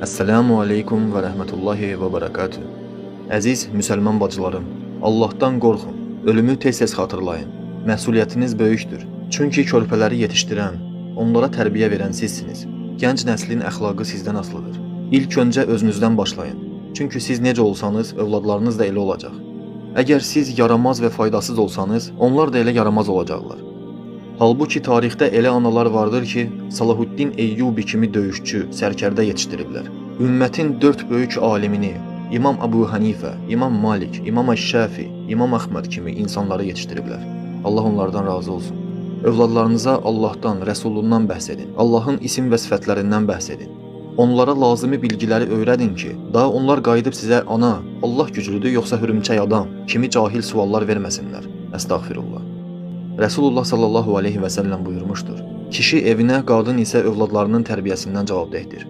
Əssalamu aleykum və rəhmətullahi və bərəkatü. Əziz müsəlman bacılarım, Allahdan qorxun, ölümü tez-tez xatırlayın. Məsuliyyətiniz böyükdür. Çünki körpələri yetişdirən, onlara tərbiyə verən sizsiniz. Gənc nəslin əxlaqı sizdən asılıdır. İlk öncə özünüzdən başlayın. Çünki siz necə olsanız, övladlarınız da elə olacaq. Əgər siz yaramaz və faydasız olsanız, onlar da elə yaramaz olacaqlar. Halbuki tarixdə elə analar vardır ki, Salahuddin Eyyubi kimi döyüşçü, sərkərdə yetişdiriblər. Ümmətin dörd böyük alimini, İmam Əbu Hanifə, İmam Malik, İmam Əş-Şafi, İmam Əhməd kimi insanları yetişdiriblər. Allah onlardan razı olsun. Övladlarınıza Allahdan, Rəsulundan bəhs edin. Allahın isim və sifətlərindən bəhs edin. Onlara lazımi bilgiləri öyrədin ki, daha onlar qayıdıb sizə ana, Allah güclüdür yoxsa hürümçək adam kimi cahil suallar verməsinlər. Əstəğfirullah. Resulullah sallallahu aleyhi və səlləm buyurmuşdur. Kişi evinə, qadın isə övladlarının tərbiyəsindən cavabdehdir.